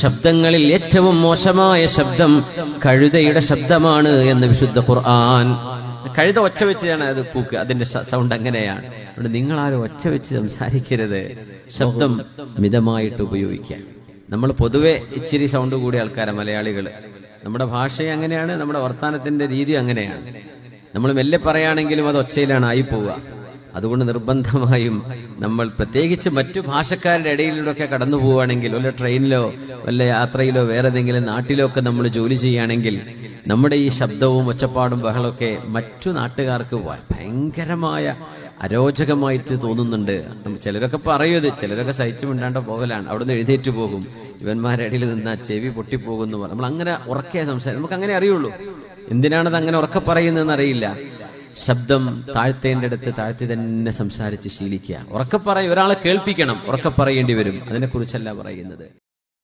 ശബ്ദങ്ങളിൽ ഏറ്റവും മോശമായ ശബ്ദം കഴുതയുടെ ശബ്ദമാണ് എന്ന് വിശുദ്ധ ഖുർആൻ. കഴുത ഒച്ച വെച്ചാണ് അത് പൂക്ക് അതിന്റെ സൗണ്ട് അങ്ങനെയാണ്. അതുകൊണ്ട് നിങ്ങൾ ആരും ഒച്ച വെച്ച് സംസാരിക്കരുത്. ശബ്ദം മിതമായിട്ട് ഉപയോഗിക്കാൻ നമ്മൾ പൊതുവെ ഇച്ചിരി സൗണ്ട് കൂടിയ ആൾക്കാരെ മലയാളികൾ നമ്മുടെ ഭാഷ അങ്ങനെയാണ് നമ്മുടെ വർത്തമാനത്തിന്റെ രീതി അങ്ങനെയാണ്. നമ്മൾ മെല്ലെ പറയുകയാണെങ്കിലും അത് ഒച്ചയിലാണ് ആയി പോവുക അതുകൊണ്ട് നിർബന്ധമായും നമ്മൾ പ്രത്യേകിച്ച് മറ്റു ഭാഷക്കാരുടെ ഇടയിലൂടെയൊക്കെ കടന്നു പോവുകയാണെങ്കിൽ വല്ല ട്രെയിനിലോ വല്ല യാത്രയിലോ വേറെ ഏതെങ്കിലും നാട്ടിലോ ഒക്കെ നമ്മൾ ജോലി ചെയ്യുകയാണെങ്കിൽ നമ്മുടെ ഈ ശബ്ദവും ഒച്ചപ്പാടും ബഹളമൊക്കെ മറ്റു നാട്ടുകാർക്ക് ഭയങ്കരമായ അരോചകമായിട്ട് തോന്നുന്നുണ്ട്. ചിലരൊക്കെ ഇത് ചിലരൊക്കെ സഹിച്ചു മിണ്ടാണ്ട പോകലാണ്. അവിടുന്ന് എഴുന്നേറ്റ് പോകും. ഇവന്മാരുടെ ഇടയിൽ നിന്ന് ചെവി പൊട്ടിപ്പോകുന്നു നമ്മൾ അങ്ങനെ ഉറക്കെ സംസാരം നമുക്ക് അങ്ങനെ അറിയുള്ളൂ. എന്തിനാണത് അങ്ങനെ ഉറക്കെ പറയുന്നതെന്ന് അറിയില്ല. ശബ്ദം താഴ്ത്തേണ്ടടുത്ത് താഴ്ത്തി തന്നെ സംസാരിച്ച് ശീലിക്കുക ഉറക്കെ പറയും ഒരാളെ കേൾപ്പിക്കണം. ഉറക്കെ പറയേണ്ടി വരും. അതിനെക്കുറിച്ചല്ല പറയുന്നത്.